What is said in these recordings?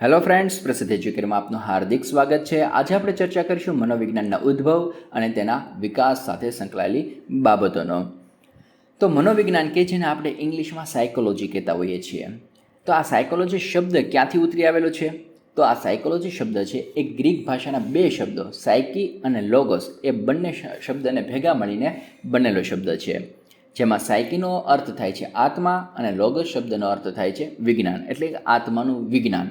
Hello friends પ્રસિદ્ધ એજ્યુકેરમાં આપનું હાર્દિક સ્વાગત છે. આજે આપણે ચર્ચા કરીશું મનોવિજ્ઞાનના ઉદ્ભવ અને તેના વિકાસ સાથે સંકળાયેલી બાબતોનો. તો મનોવિજ્ઞાન કે જેને આપણે ઇંગ્લિશમાં સાયકોલોજી કહેતા હોઈએ છીએ. તો આ સાયકોલોજી શબ્દ ક્યાંથી ઉતરી આવેલો છે? તો આ સાયકોલોજી શબ્દ છે એ ગ્રીક ભાષાના બે શબ્દો સાયકી અને લોગોસ એ બંને શબ્દને ભેગા મળીને બનેલો શબ્દ છે. જેમાં સાયકીનો અર્થ થાય છે આત્મા અને લોગસ શબ્દનો અર્થ થાય છે વિજ્ઞાન, એટલે આત્માનું વિજ્ઞાન.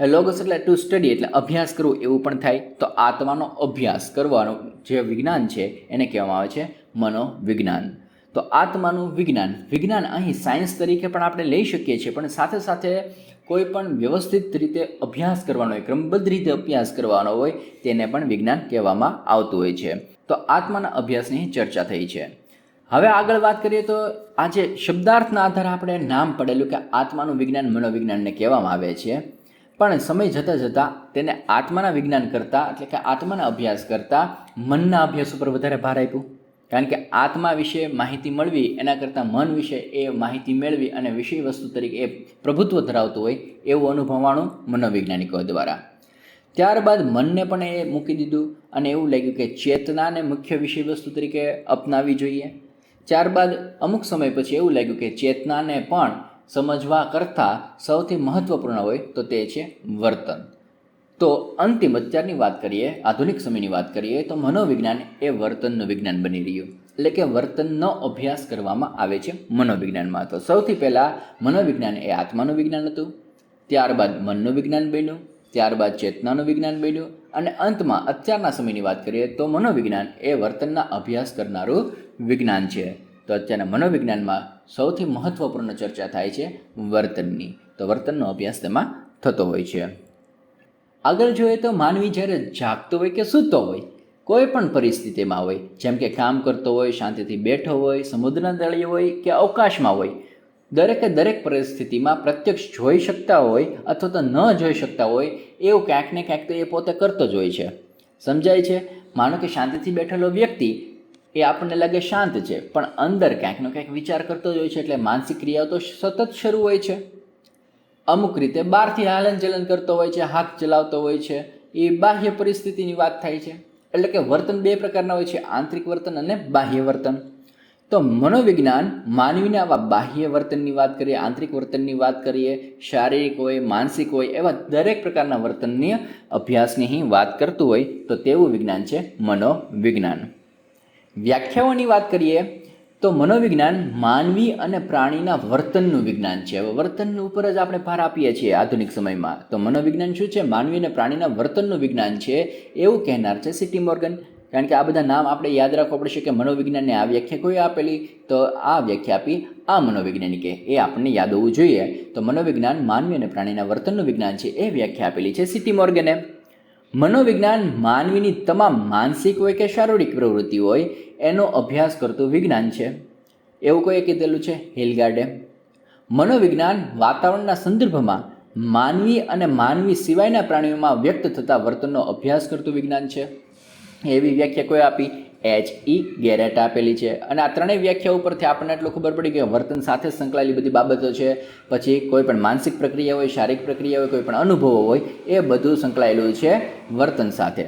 લોગસ એટલે ટુ સ્ટડી એટલે અભ્યાસ કરવું, એવું પણ થાય. તો આત્માનો અભ્યાસ કરવાનો જે વિજ્ઞાન છે, એને કહેવામાં આવે છે મનોવિજ્ઞાન. તો આત્માનું વિજ્ઞાન વિજ્ઞાન અહીં સાયન્સ તરીકે પણ આપણે લઈ શકીએ છીએ, પણ સાથે સાથે કોઈ પણ વ્યવસ્થિત રીતે અભ્યાસ કરવાનો હોય, ક્રમબદ્ધ રીતે અભ્યાસ કરવાનો હોય, તેને પણ વિજ્ઞાન કહેવામાં આવતું હોય છે. તો આત્માના અભ્યાસની ચર્ચા થઈ છે. હવે આગળ વાત કરીએ તો આજે શબ્દાર્થના આધારે આપણે નામ પડેલું કે આત્માનું વિજ્ઞાન મનોવિજ્ઞાનને કહેવામાં આવે છે. પણ સમય જતાં જતાં તેને આત્માના વિજ્ઞાન કરતાં, એટલે કે આત્માના અભ્યાસ કરતાં મનના અભ્યાસ ઉપર વધારે ભાર આપ્યું. કારણ કે આત્મા વિશે માહિતી મળવી, એના કરતાં મન વિશે એ માહિતી મેળવી અને વિષય વસ્તુ તરીકે એ પ્રભુત્વ ધરાવતું હોય એવું અનુભવવાનું મનોવૈજ્ઞાનિકો દ્વારા. ત્યારબાદ મનને પણ એ મૂકી દીધું અને એવું લાગ્યું કે ચેતનાને મુખ્ય વિષય વસ્તુ તરીકે અપનાવી જોઈએ. ત્યારબાદ અમુક સમય પછી એવું લાગ્યું કે ચેતનાને પણ સમજવા કરતાં સૌથી મહત્ત્વપૂર્ણ હોય તો તે છે વર્તન. તો અંતિમ અત્યારની વાત કરીએ, આધુનિક સમયની વાત કરીએ, તો મનોવિજ્ઞાન એ વર્તનનું વિજ્ઞાન બની રહ્યું. એટલે કે વર્તનનો અભ્યાસ કરવામાં આવે છે મનોવિજ્ઞાનમાં તો સૌથી પહેલાં મનોવિજ્ઞાન એ આત્માનું વિજ્ઞાન હતું, ત્યારબાદ મનનું વિજ્ઞાન બન્યું, ત્યારબાદ ચેતનાનું વિજ્ઞાન બન્યું, અને અંતમાં અત્યારના સમયની વાત કરીએ તો મનોવિજ્ઞાન એ વર્તનના અભ્યાસ કરનારું વિજ્ઞાન છે. તો અત્યારના મનોવિજ્ઞાનમાં સૌથી મહત્ત્વપૂર્ણ ચર્ચા થાય છે વર્તનની. તો વર્તનનો અભ્યાસ તેમાં થતો હોય છે. આગળ જોઈએ તો માનવી જ્યારે જાગતો હોય કે સૂતો હોય, કોઈ પણ પરિસ્થિતિમાં હોય, જેમ કે કામ કરતો હોય, શાંતિથી બેઠો હોય, સમુદ્રના તળિયે હોય કે અવકાશમાં હોય, દરેકે દરેક પરિસ્થિતિમાં પ્રત્યક્ષ જોઈ શકતા હોય અથવા તો ન જોઈ શકતા હોય, એવું ક્યાંક ને ક્યાંક તો એ પોતે કરતો જ હોય છે. સમજાય છે, માનો કે શાંતિથી બેઠેલો વ્યક્તિ એ આપણને લાગે શાંત છે, પણ અંદર ક્યાંકનો ક્યાંક વિચાર કરતો જ હોય છે, એટલે માનસિક ક્રિયાઓ તો સતત શરૂ હોય છે. અમુક રીતે બહારથી હાલન ચલન કરતો હોય છે, હાથ ચલાવતો હોય છે, એ બાહ્ય પરિસ્થિતિની વાત થાય છે. એટલે કે વર્તન બે પ્રકારના હોય છે, આંતરિક વર્તન અને બાહ્ય વર્તન. તો મનોવિજ્ઞાન માનવીને આવા બાહ્ય વર્તનની વાત કરીએ, આંતરિક વર્તનની વાત કરીએ, શારીરિક હોય, માનસિક હોય, એવા દરેક પ્રકારના વર્તનની અભ્યાસની અહીં વાત કરતું હોય, તો તેવું વિજ્ઞાન છે મનોવિજ્ઞાન. વ્યાખ્યાઓની વાત કરીએ, તો મનોવિજ્ઞાન માનવી અને પ્રાણીના વર્તનનું વિજ્ઞાન છે. હવે વર્તન ઉપર જ આપણે ભાર આપીએ છીએ આધુનિક સમયમાં. તો મનોવિજ્ઞાન શું છે? માનવી અને પ્રાણીના વર્તનનું વિજ્ઞાન છે એવું કહેનાર છે સિટી મોર્ગન. કારણ કે આ બધા નામ આપણે યાદ રાખવા પડશે કે મનોવિજ્ઞાનને આ વ્યાખ્યા કોઈ આપેલી? તો આ વ્યાખ્યા આપી આ મનોવૈજ્ઞાનિકે. એ આપણને યાદ હોવું જોઈએ. તો મનોવિજ્ઞાન માનવી અને પ્રાણીના વર્તનનું વિજ્ઞાન છે એ વ્યાખ્યા આપેલી છે સિટી મોર્ગને. મનોવિજ્ઞાન માનવીની તમામ માનસિક હોય કે શારીરિક પ્રવૃત્તિ હોય, એનો અભ્યાસ કરતું વિજ્ઞાન છે. એવું કોઈએ કીધેલું છે? હિલગાર્ડે મનોવિજ્ઞાન વાતાવરણના સંદર્ભમાં માનવી અને માનવી સિવાયના પ્રાણીઓમાં વ્યક્ત થતા વર્તનનો અભ્યાસ કરતું વિજ્ઞાન છે. એવી વ્યાખ્યા કોઈ આપી? એચ ઈ ગેરેટ આપેલી છે. અને આ ત્રણેય વ્યાખ્યા ઉપરથી આપણને એટલું ખબર પડી કે વર્તન સાથે સંકળાયેલી બધી બાબતો છે. પછી કોઈ પણ માનસિક પ્રક્રિયા હોય, શારીરિક પ્રક્રિયા હોય, કોઈ પણ અનુભવો હોય, એ બધું સંકળાયેલું છે વર્તન સાથે.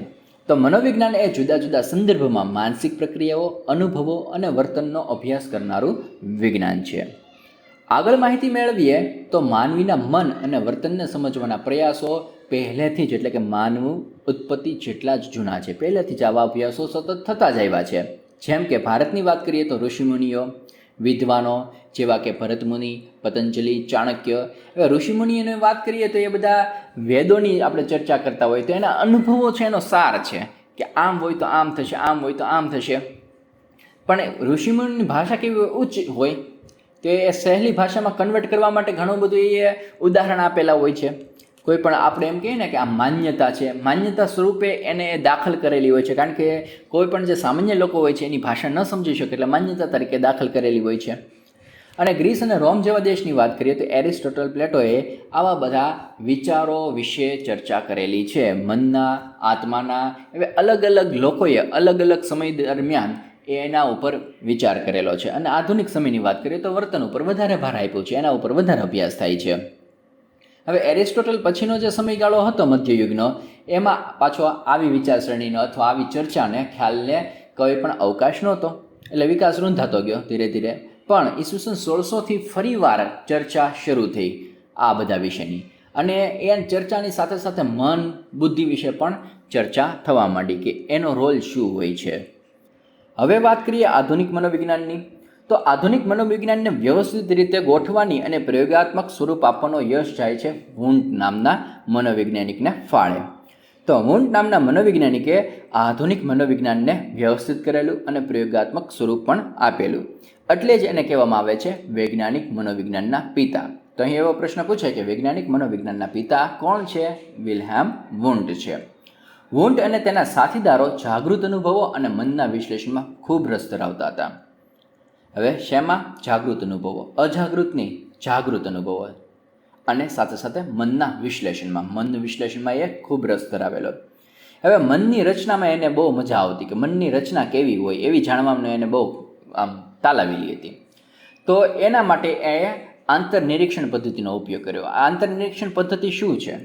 તો મનોવિજ્ઞાન એ જુદા જુદા સંદર્ભમાં માનસિક પ્રક્રિયાઓ, અનુભવો અને વર્તનનો અભ્યાસ કરનારું વિજ્ઞાન છે. આગળ માહિતી મેળવીએ તો માનવીના મન અને વર્તનને સમજવાના પ્રયાસો પહેલેથી જ, એટલે કે માનવ ઉત્પત્તિ જેટલા જ જૂના છે, પહેલેથી જ આવા અભ્યાસો સતત થતા જ આવ્યા છે. જેમ કે ભારતની વાત કરીએ તો ઋષિમુનિઓ, વિદ્વાનો, જેવા કે ભરતમુનિ પતંજલિ, ચાણક્ય, એવા ઋષિમુનિઓની વાત કરીએ તો એ બધા વેદોની આપણે ચર્ચા કરતા હોય તો એના અનુભવો છે, એનો સાર છે કે આમ હોય તો આમ થશે, આમ હોય તો આમ થશે. પણ ઋષિમુનિની ભાષા કેવી ઉચ્ચ હોય. તો એ સહેલી ભાષામાં કન્વર્ટ કરવા માટે ઘણું બધું એ ઉદાહરણ આપેલા હોય છે. કોઈ પણ આપણે એમ કહીએ ને કે આ માન્યતા છે, માન્યતા સ્વરૂપે એને દાખલ કરેલી હોય છે. કારણ કે કોઈ પણ જે સામાન્ય લોકો હોય છે, એની ભાષા ન સમજી શકે એટલે માન્યતા તરીકે દાખલ કરેલી હોય છે. અને ગ્રીસ અને રોમ જેવા દેશની વાત કરીએ તો એરિસ્ટોટલ પ્લેટોએ આવા બધા વિચારો વિશે ચર્ચા કરેલી છે. મનના, આત્માના, એવા અલગ અલગ લોકોએ અલગ અલગ સમય દરમિયાન એના ઉપર વિચાર કરેલો છે. અને આધુનિક સમયની વાત કરીએ તો વર્તન ઉપર વધારે ભાર આપ્યો છે. એના ઉપર વધારે અભ્યાસ થાય છે. હવે એરિસ્ટોટલ પછીનો જે સમયગાળો હતો મધ્યયુગનો, એમાં પાછો આવી વિચારસરણીનો અથવા આવી ચર્ચાને ખ્યાલને કોઈ પણ અવકાશ નહોતો. એટલે વિકાસ રૂંધાતો ગયો ધીરે ધીરે. પણ ઈસવીસન સોળસોથી ફરીવાર ચર્ચા શરૂ થઈ આ બધા વિષયની. અને એ ચર્ચાની સાથે સાથે મન, બુદ્ધિ વિશે પણ ચર્ચા થવા માંડી કે એનો રોલ શું હોય છે. હવે વાત કરીએ આધુનિક મનોવિજ્ઞાનની. તો આધુનિક મનોવિજ્ઞાનને વ્યવસ્થિત રીતે ગોઠવાની અને પ્રયોગાત્મક સ્વરૂપ આપવાનો યશ જાય છે વુન્ટ નામના મનોવૈજ્ઞાનિકને ફાળે. તો વુન્ટ નામના મનોવૈજ્ઞાનિકે આધુનિક મનોવિજ્ઞાનને વ્યવસ્થિત કરેલું અને પ્રયોગાત્મક સ્વરૂપ પણ આપેલું. એટલે જ એને કહેવામાં આવે છે વૈજ્ઞાનિક મનોવિજ્ઞાનના પિતા. તો અહીં એવો પ્રશ્ન પૂછે કે વૈજ્ઞાનિક મનોવિજ્ઞાનના પિતા કોણ છે? વિલ્હેમ વુન્ટ છે. વુન્ટ અને તેના સાથીદારો જાગૃત અનુભવો અને મનના વિશ્લેષણમાં ખૂબ રસ ધરાવતા હતા. હવે શેમાં? જાગૃત અનુભવો. અજાગૃતની જાગૃત અનુભવો. અને સાથે સાથે મનના વિશ્લેષણમાં. મન વિશ્લેષણમાં એ ખૂબ રસ ધરાવેલો. હવે મનની રચનામાં એને બહુ મજા આવતી કે મનની રચના કેવી હોય એવી જાણવામાં એને બહુ આમ તાલાવેલી હતી. તો એના માટે એ આંતર નિરીક્ષણ પદ્ધતિનો ઉપયોગ કર્યો. આ આંતર નિરીક્ષણ પદ્ધતિ શું છે?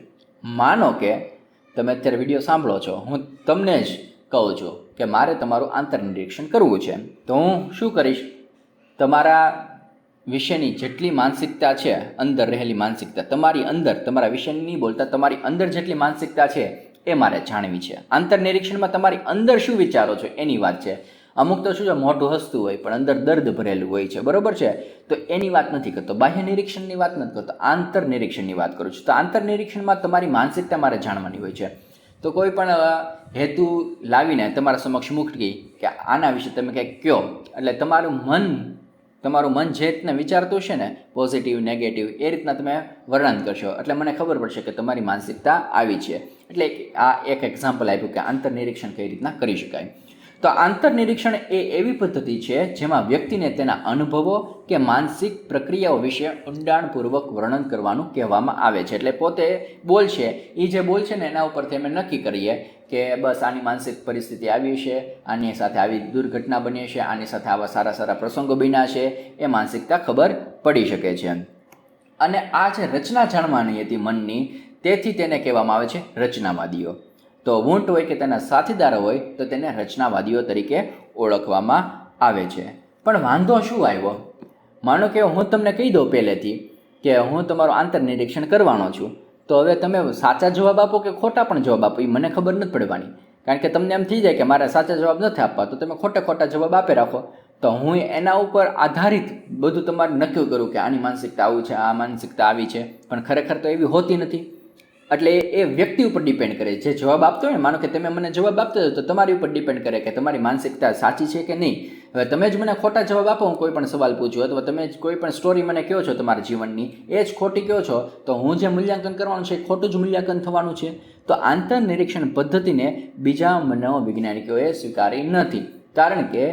માનો કે તમે અત્યારે વીડિયો સાંભળો છો. હું તમને જ કહું છું કે મારે તમારું આંતર નિરીક્ષણ કરવું છે. તો હું શું કરીશ? તમારા વિષયની જેટલી માનસિકતા છે, અંદર રહેલી માનસિકતા, તમારી અંદર, તમારા વિષયની નહીં બોલતા, તમારી અંદર જેટલી માનસિકતા છે, એ મારે જાણવી છે. આંતર નિરીક્ષણમાં તમારી અંદર શું વિચારો છો, એની વાત છે. અમુક તો શું છે, મોઢું હસતું હોય, પણ અંદર દર્દ ભરેલું હોય છે, બરોબર છે? તો એની વાત નથી કરતો. બાહ્ય નિરીક્ષણની વાત નથી કરતો, આંતર નિરીક્ષણની વાત કરું છું. તો આંતર નિરીક્ષણમાં તમારી માનસિકતા મારે જાણવાની હોય છે. તો કોઈ પણ હેતુ લાવીને તમારા સમક્ષ મૂકી કે આના વિશે તમે કંઈક કહો એટલે તમારું મન તમારું મન જે રીતના વિચારતું છે ને પોઝિટિવ નેગેટિવ એ રીતના તમે વર્ણન કરશો. એટલે મને ખબર પડશે કે તમારી માનસિકતા આવી છે. એટલે આ એક એક્ઝામ્પલ આપ્યું કે આંતર નિરીક્ષણ કઈ રીતના કરી શકાય. તો આંતર નિરીક્ષણ એ એવી પદ્ધતિ છે જેમાં વ્યક્તિને તેના અનુભવો કે માનસિક પ્રક્રિયાઓ વિશે ઊંડાણપૂર્વક વર્ણન કરવાનું કહેવામાં આવે છે. એટલે પોતે બોલશે એ જે બોલશે ને એના ઉપરથી અમે નક્કી કરીએ કે બસ આની માનસિક પરિસ્થિતિ આવી છે, આની સાથે આવી દુર્ઘટના બની છે, આની સાથે આવા સારા સારા પ્રસંગો બન્યા છે, એ માનસિકતા ખબર પડી શકે છે. અને આ જે રચના જાણવાની હતી મનની, તેથી તેને કહેવામાં આવે છે રચનાવાદીઓ. તો વૂંટ હોય કે તેના સાથીદાર હોય, તો તેને રચનાવાદીઓ તરીકે ઓળખવામાં આવે છે. પણ વાંધો શું આવ્યો? માનો કે હું તમને કહી દઉં પહેલેથી કે હું તમારું આંતરનિરીક્ષણ કરવાનો છું. તો હવે તમે સાચા જવાબ આપો કે ખોટા પણ જવાબ આપો, એ મને ખબર નથી પડવાની. કારણ કે તમને એમ થઈ જાય કે મારે સાચા જવાબ નથી આપવા, તો તમે ખોટા ખોટા જવાબ આપી રાખો. તો હું એના ઉપર આધારિત બધું તમારે નક્કી કરું કે આની માનસિકતા આવું છે, આ માનસિકતા આવી છે, પણ ખરેખર તો એવી હોતી નથી. એટલે એ વ્યક્તિ ઉપર ડિપેન્ડ કરે. જે જવાબ આપતો હોય ને, માનો કે તમે મને જવાબ આપતા હોય તો તમારી ઉપર ડિપેન્ડ કરે કે તમારી માનસિકતા સાચી છે કે નહીં. હવે તમે જ મને ખોટા જવાબ આપો, હું કોઈ પણ સવાલ પૂછ્યો અથવા તમે જ કોઈ પણ સ્ટોરી મને કહો છો તમારા જીવનની, એ જ ખોટી કહો છો, તો હું જે મૂલ્યાંકન કરવાનું છે એ ખોટું જ મૂલ્યાંકન થવાનું છે. તો આંતર નિરીક્ષણ પદ્ધતિને બીજા મનોવૈજ્ઞાનિકોએ સ્વીકારી નથી. કારણ કે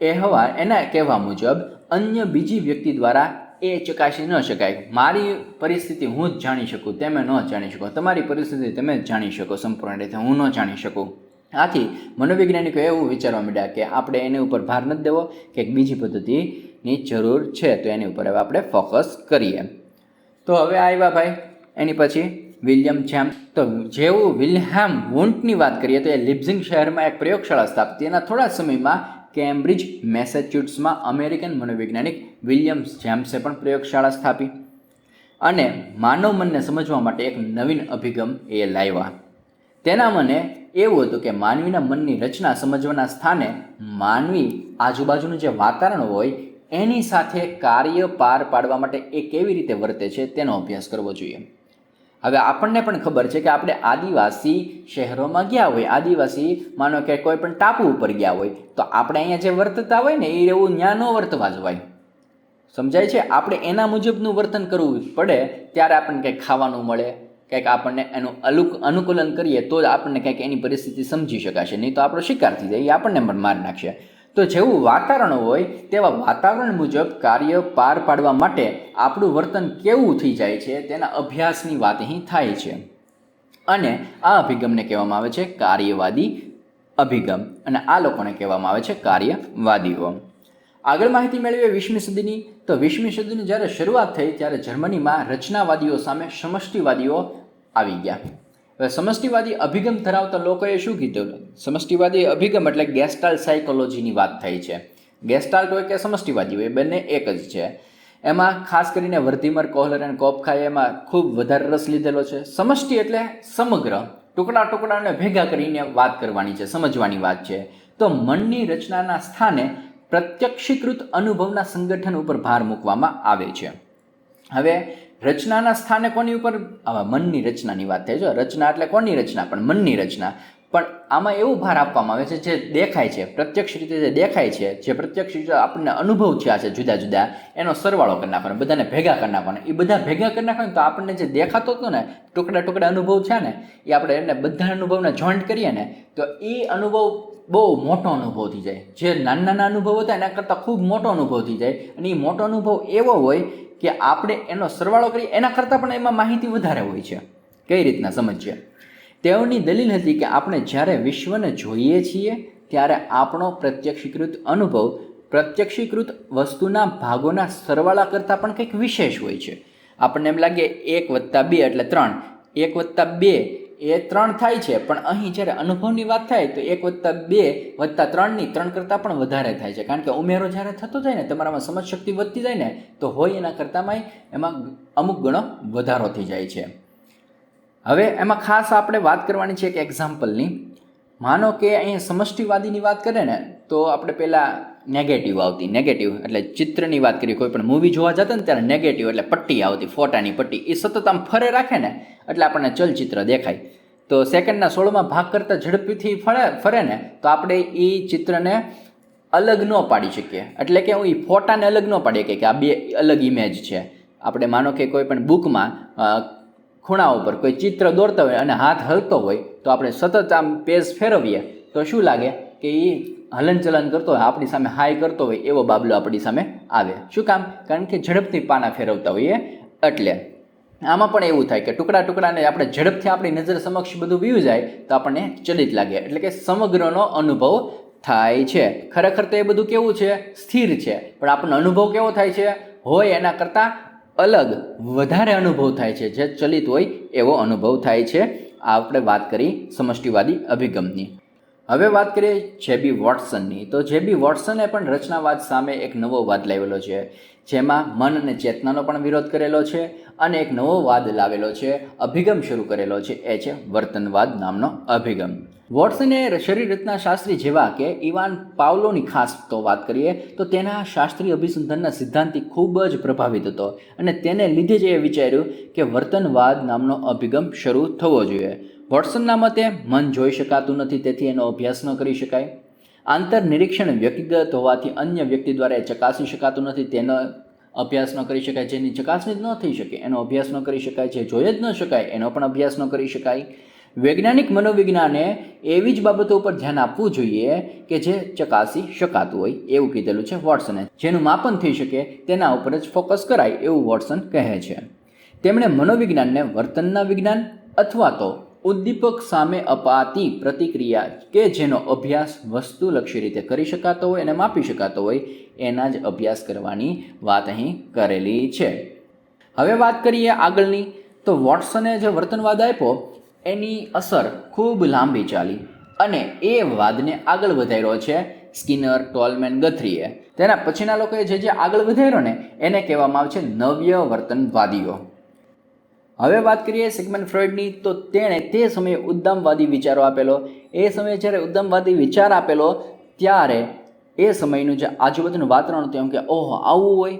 એ હવા એના કહેવા મુજબ, અન્ય બીજી વ્યક્તિ દ્વારા એ ચકાસી ન શકાય. મારી પરિસ્થિતિ હું જ જાણી શકું, તમે ન જાણી શકો. તમારી પરિસ્થિતિ તમે જ જાણી શકો સંપૂર્ણ રીતે, હું ન જાણી શકું. આથી મનોવૈજ્ઞાનિકો એવું વિચારવા માંડ્યા કે આપણે એની ઉપર ભાર નથી દેવો, કે બીજી પદ્ધતિની જરૂર છે, તો એની ઉપર હવે આપણે ફોકસ કરીએ. તો હવે આવ્યા ભાઈ, એની પછી વિલિયમ જેમ તો જેવું વિલ્હેમ વોન્ટની વાત કરીએ, તો એ લિપ્ઝિંગ શહેરમાં એક પ્રયોગશાળા સ્થાપતી એના થોડા સમયમાં કેમ્બ્રિજ મેસેચ્યુટ્સમાં અમેરિકન મનોવૈજ્ઞાનિક વિલિયમ જેમ્સે પણ પ્રયોગશાળા સ્થાપી. અને માનવ મનને સમજવા માટે એક નવીન અભિગમ એ લાવ્યા. તેના મને એવું હતું કે માનવીના મનની રચના સમજવાના સ્થાને માનવી આજુબાજુનું જે વાતાવરણ હોય, એની સાથે કાર્ય પાર પાડવા માટે એ કેવી રીતે વર્તે છે તેનો અભ્યાસ કરવો જોઈએ. હવે આપણને પણ ખબર છે કે આપણે આદિવાસી શહેરોમાં ગયા હોય, આદિવાસી માનો કે કોઈ પણ ટાપુ ઉપર ગયા હોય, તો આપણે અહીંયા જે વર્તતા હોય ને, એ એવું ત્યાં ન વર્તવા જવાય સમજાય છે? આપણે એના મુજબનું વર્તન કરવું પડે, ત્યારે આપણને કંઈક ખાવાનું મળે કંઈક આપણને એનું અલુક અનુકૂલન કરીએ તો જ આપણને કંઈક એની પરિસ્થિતિ સમજી શકાશે. નહીં તો આપણો શિકાર થઈ જાય, એ આપણને પણ મારી નાખશે. તો જેવું વાતાવરણ હોય, તેવા વાતાવરણ મુજબ કાર્ય પાર પાડવા માટે આપણું વર્તન કેવું થઈ જાય છે, તેના અભ્યાસની વાત અહીં થાય છે. અને આ અભિગમને કહેવામાં આવે છે કાર્યવાદી અભિગમ. અને આ લોકોને કહેવામાં આવે છે કાર્યવાદીઓ. આગળ માહિતી મેળવીએ વીસમી સદીની. તો વીસમી સદીની જ્યારે શરૂઆત થઈ, ત્યારે જર્મનીમાં રચનાવાદીઓ સામે સમષ્ટિવાદીઓ આવી ગયા. હવે સમષ્ટિવાદી અભિગમ ધરાવતા લોકોએ શું કીધું? સમષ્ટિવાદી અભિગમ એટલે ગેસ્ટાલ સાયકોલોજીની વાત થઈ છે. ગેસ્ટાલ્ટ હોય કે સમષ્ટિવાદી હોય બંને એક જ છે. એમાં ખાસ કરીને વર્ધીમર, કોહલર અને કોપખાએ એમાં ખૂબ વધારે રસ લીધેલો છે. સમષ્ટિ એટલે સમગ્ર, ટુકડા ટુકડાને ભેગા કરીને વાત કરવાની છે, સમજવાની વાત છે. તો મનની રચનાના સ્થાને પ્રત્યક્ષીકૃત અનુભવના સંગઠન ઉપર ભાર મૂકવામાં આવે છે. હવે રચનાના સ્થાને કોની ઉપર? આવા મનની રચનાની વાત થાય છે. રચના એટલે કોની રચના? પણ મનની રચના. પણ આમાં એવું ભાર આપવામાં આવે છે જે દેખાય છે, પ્રત્યક્ષ રીતે જે દેખાય છે, જે પ્રત્યક્ષ રીતે આપણને અનુભવ થયા છે જુદા જુદા, એનો સરવાળો કરી નાખવાનો, બધાને ભેગા કરી નાખવાનો. એ બધા ભેગા કરી નાખવાનો તો આપણને જે દેખાતો હતો ને, ટુકડા ટુકડા અનુભવ છે ને, એ આપણે એને બધા અનુભવને જોઈન્ટ કરીએ ને, તો એ અનુભવ બહુ મોટો અનુભવ થઈ જાય. જે નાના નાના અનુભવ હતા એના કરતાં ખૂબ મોટો અનુભવ થઈ જાય. અને એ મોટો અનુભવ એવો હોય કે આપણે એનો સરવાળો કરીએ, એના કરતાં પણ એમાં માહિતી વધારે હોય છે. કઈ રીતના, સમજીએ. તેઓની દલીલ હતી કે આપણે જ્યારે વિશ્વને જોઈએ છીએ, ત્યારે આપણો પ્રત્યક્ષીકૃત અનુભવ, પ્રત્યક્ષીકૃત વસ્તુના ભાગોના સરવાળા કરતાં પણ કંઈક વિશેષ હોય છે. આપણને એમ લાગે એક વત્તા બે એટલે ત્રણ, એક વત્તા બે એ ત્રણ થાય છે, પણ અહીં જ્યારે અનુભવની વાત થાય તો એક વત્તા બે વત્તા ત્રણની ત્રણ કરતાં પણ વધારે થાય છે. કારણ કે ઉમેરો જ્યારે થતો જાય ને, તમારામાં સમજ શક્તિ વધતી જાય ને, તો હોય એના કરતાંમાં એમાં અમુક ગણો વધારો થઈ જાય છે. હવે એમાં ખાસ આપણે વાત કરવાની છે એક એક્ઝામ્પલની માનો કે અહીંયા સમષ્ટિવાદીની વાત કરે ને તો આપણે પહેલાં નેગેટિવ આવતી. નેગેટિવ એટલે ચિત્રની વાત કરીએ, કોઈ પણ મૂવી જોવા જતા ને ત્યારે નેગેટિવ એટલે પટ્ટી આવતી, ફોટાની પટ્ટી. એ સતત આમ ફરે રાખે ને એટલે આપણને ચલચિત્ર દેખાય. તો સેકન્ડના સોળમાં ભાગ કરતાં ઝડપીથી ફરે ફરે ને તો આપણે એ ચિત્રને અલગ ન પાડી શકીએ. એટલે કે હું એ ફોટાને અલગ ન પાડી શકીએ કે આ બે અલગ ઇમેજ છે. આપણે માનો કે કોઈ પણ બુકમાં ખૂણા ઉપર કોઈ ચિત્ર દોરતા હોય અને હાથ હલતો હોય તો આપણે સતત આમ પેજ ફેરવીએ તો શું લાગે? કે એ હલનચલન કરતો હોય, આપણી સામે હાય કરતો હોય, એવો બાબલો આપણી સામે આવે. શું કામ? કારણ કે ઝડપથી પાના ફેરવતા હોઈએ. એટલે આમાં પણ એવું થાય કે ટુકડા ટુકડાને આપણે ઝડપથી આપણી નજર સમક્ષ બધું વ્યૂ જાય, તો આપણને ચલિત લાગે. એટલે કે સમગ્રનો અનુભવ થાય છે. ખરેખર તો એ બધું કેવું છે? સ્થિર છે. પણ આપણને અનુભવ કેવો થાય છે? હોય એના કરતાં અલગ વધારે અનુભવ થાય છે. જે ચલિત હોય એવો અનુભવ થાય છે. આ આપણે વાત કરી સમષ્ટિવાદી અભિગમની. હવે વાત કરીએ જેબી વોટસનની. તો જેબી વોટસને પણ રચનાવાદ સામે એક નવો વાદ લાવેલો છે, જેમાં મન અને ચેતનાનો પણ વિરોધ કરેલો છે અને એક નવો વાદ લાવેલો છે, અભિગમ શરૂ કરેલો છે. એ છે વર્તનવાદ નામનો અભિગમ. વોટસને શરીર રચના શાસ્ત્રી જેવા કે ઇવાન પાવલોની ખાસ તો વાત કરીએ, તો તેના શાસ્ત્રીય અભિસંધાનના સિદ્ધાંતથી ખૂબ જ પ્રભાવિત હતો અને તેને લીધે જ એ વિચાર્યું કે વર્તનવાદ નામનો અભિગમ શરૂ થવો જોઈએ. વોટસનના મતે, મન જોઈ શકાતું નથી, તેથી એનો અભ્યાસ ન કરી શકાય. આંતર નિરીક્ષણ વ્યક્તિગત હોવાથી અન્ય વ્યક્તિ દ્વારા એ ચકાસી શકાતું નથી, તેનો અભ્યાસ ન કરી શકાય. જેની ચકાસણી ન થઈ શકે, એનો અભ્યાસ ન કરી શકાય. જે જોઈ જ ન શકાય, એનો પણ અભ્યાસ ન કરી શકાય. વૈજ્ઞાનિક મનોવિજ્ઞાને એવી જ બાબતો ઉપર ધ્યાન આપવું જોઈએ કે જે ચકાસી શકાતું હોય, એવું કીધેલું છે વોટસને. જેનું માપન થઈ શકે, તેના ઉપર જ ફોકસ કરાય, એવું વોટસન કહે છે. તેમણે મનોવિજ્ઞાનને વર્તનના વિજ્ઞાન અથવા તો ઉદ્દીપક સામે અપાતી પ્રતિક્રિયા કે જેનો અભ્યાસ વસ્તુલક્ષી રીતે કરી શકાતો હોય અને માપી શકાતો હોય, એના જ અભ્યાસ કરવાની વાત અહીં કરેલી છે. હવે વાત કરીએ આગળની. તો વોટ્સને જે વર્તનવાદ આપ્યો, એની અસર ખૂબ લાંબી ચાલી અને એ વાદને આગળ વધાર્યો છે સ્કિનર ટોલમેન ગથરીએ. તેના પછીના લોકોએ જે જે આગળ વધાર્યો ને, એને કહેવામાં આવે છે નવ્ય વર્તનવાદીઓ હવે વાત કરીએ સિગમન ફ્રોઈડની, તો તેણે તે સમયે ઉદ્દમવાદી વિચારો આપેલો. એ સમયે જ્યારે ઉદ્દમવાદી વિચાર આપેલો, ત્યારે એ સમયનું જે આજુબાજુનું વાતાવરણ હતું, એમ કે, ઓહો, આવું હોય.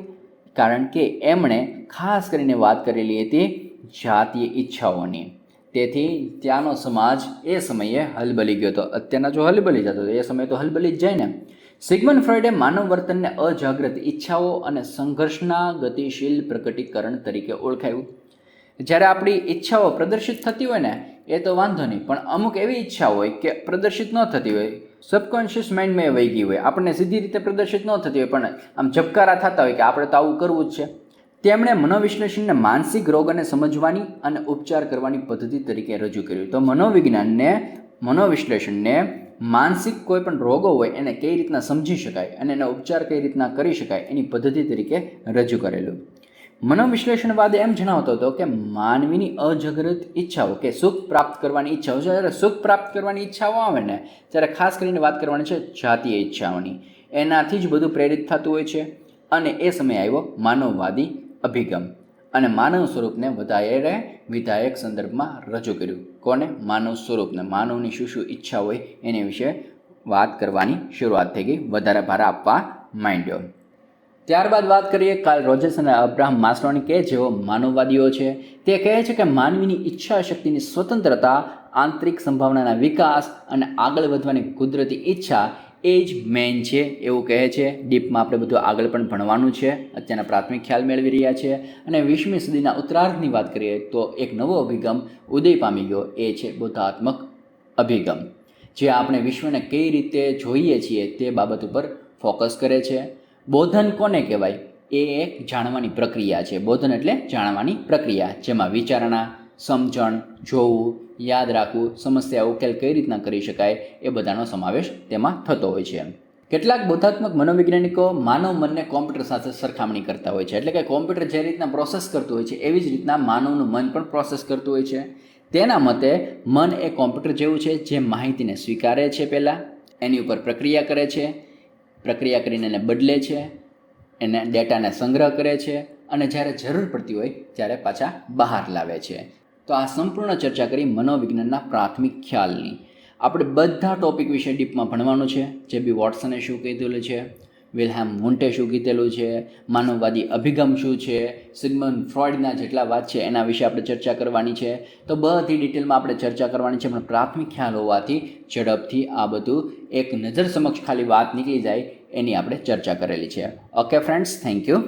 કારણ કે એમણે ખાસ કરીને વાત કરેલી હતી જાતીય ઈચ્છાઓની. તેથી ત્યાંનો સમાજ એ સમયે હલબલી ગયો હતો. અત્યારના જો હલબલી જતો હતો, એ સમયે તો હલબલી જ જાય ને સિગમન ફ્રોઈડે માનવ વર્તનને અજાગ્રત ઈચ્છાઓ અને સંઘર્ષના ગતિશીલ પ્રકટીકરણ તરીકે ઓળખાયું. જ્યારે આપણી ઈચ્છાઓ પ્રદર્શિત થતી હોય ને, એ તો વાંધો નહીં. પણ અમુક એવી ઈચ્છા હોય કે પ્રદર્શિત ન થતી હોય. સબકોન્શિયસ માઇન્ડમાં એ વહી ગઈ હોય. આપણને સીધી રીતે પ્રદર્શિત ન થતી હોય, પણ આમ ઝબકારા થતા હોય કે આપણે તો આવું કરવું જ છે. તેમણે મનોવિશ્લેષણને માનસિક રોગોને સમજવાની અને ઉપચાર કરવાની પદ્ધતિ તરીકે રજૂ કર્યું. તો મનોવિજ્ઞાનને, મનોવિશ્લેષણને માનસિક કોઈ પણ રોગો હોય, એને કઈ રીતના સમજી શકાય અને એનો ઉપચાર કઈ રીતના કરી શકાય, એની પદ્ધતિ તરીકે રજૂ કરેલું. મનોવિશ્લેષણવાદ એમ જણાવતો હતો કે માનવીની અજગૃત ઈચ્છાઓ, કે સુખ પ્રાપ્ત કરવાની ઈચ્છાઓ જ્યારે સુખ પ્રાપ્ત કરવાની ઈચ્છાઓ આવે ને, ત્યારે ખાસ કરીને વાત કરવાની છે જાતીય ઈચ્છાઓની. એનાથી જ બધું પ્રેરિત થતું હોય છે. અને એ સમયે આવ્યો માનવવાદી અભિગમ. અને માનવ સ્વરૂપને વધારે વિધાયક સંદર્ભમાં રજૂ કર્યું. કોને? માનવ સ્વરૂપને. માનવની શું શું ઈચ્છા હોય એની વિશે વાત કરવાની શરૂઆત થઈ ગઈ. વધારે ભાર આપવા માંડ્યો. ત્યારબાદ વાત કરીએ કાર્લ રોજર્સ અને અબ્રાહમ માસ્લોની કે જેઓ માનવવાદીઓ છે, તે કહે છે કે માનવીની ઈચ્છા શક્તિની સ્વતંત્રતા, આંતરિક સંભાવનાના વિકાસ અને આગળ વધવાની કુદરતી ઈચ્છા એ જ મેન છે, એવું કહે છે. ડીપમાં આપણે બધું આગળ પણ ભણવાનું છે, અત્યારના પ્રાથમિક ખ્યાલ મેળવી રહ્યા છે. અને વીસમી સદીના ઉત્તરાર્ધની વાત કરીએ તો એક નવો અભિગમ ઉદય પામી ગયો, એ છે બોધાત્મક અભિગમ. જે આપણે વિશ્વને કઈ રીતે જોઈએ છીએ તે બાબત ઉપર ફોકસ કરે છે. બોધન કોને કહેવાય? એ એક જાણવાની પ્રક્રિયા છે. બોધન એટલે જાણવાની પ્રક્રિયા, જેમાં વિચારણા, સમજણ, જોવું, યાદ રાખવું સમસ્યા ઉકેલ કઈ રીતના કરી શકાય એ બધાનો સમાવેશ તેમાં થતો હોય છે. કેટલાક બોધાત્મક મનોવૈજ્ઞાનિકો માનવ મનને કોમ્પ્યુટર સાથે સરખામણી કરતા હોય છે. એટલે કે કોમ્પ્યુટર જે રીતના પ્રોસેસ કરતું હોય છે, એવી જ રીતના માનવનું મન પણ પ્રોસેસ કરતું હોય છે. તેના મતે, મન એ કોમ્પ્યુટર જેવું છે, જે માહિતીને સ્વીકારે છે પહેલાં, એની ઉપર પ્રક્રિયા કરે છે પ્રક્રિયા કરીને એને બદલે છે, એને ડેટાને સંગ્રહ કરે છે અને જ્યારે જરૂર પડતી હોય ત્યારે પાછા બહાર લાવે છે. તો આ સંપૂર્ણ ચર્ચા કરી મનોવિજ્ઞાનના પ્રાથમિક ખ્યાલની. આપણે બધા ટોપિક વિશે ડીપમાં ભણવાનું છે. જે બી વોટ્સને શું કીધેલું છે વિલહેમ મુન્ટે શું કીધેલું છે. માનવવાદી અભિગમ શું છે? સિગમન ફ્રોઇડના જેટલા વાત છે એના વિશે આપણે ચર્ચા કરવાની છે. તો બધી ડિટેલમાં આપણે ચર્ચા કરવાની છે, પણ પ્રાથમિક ખ્યાલ હોવાથી ઝડપથી આ બધું એક નજર સમક્ષ ખાલી વાત નીકળી જાય એની આપણે ચર્ચા કરેલી છે. Okay friends thank you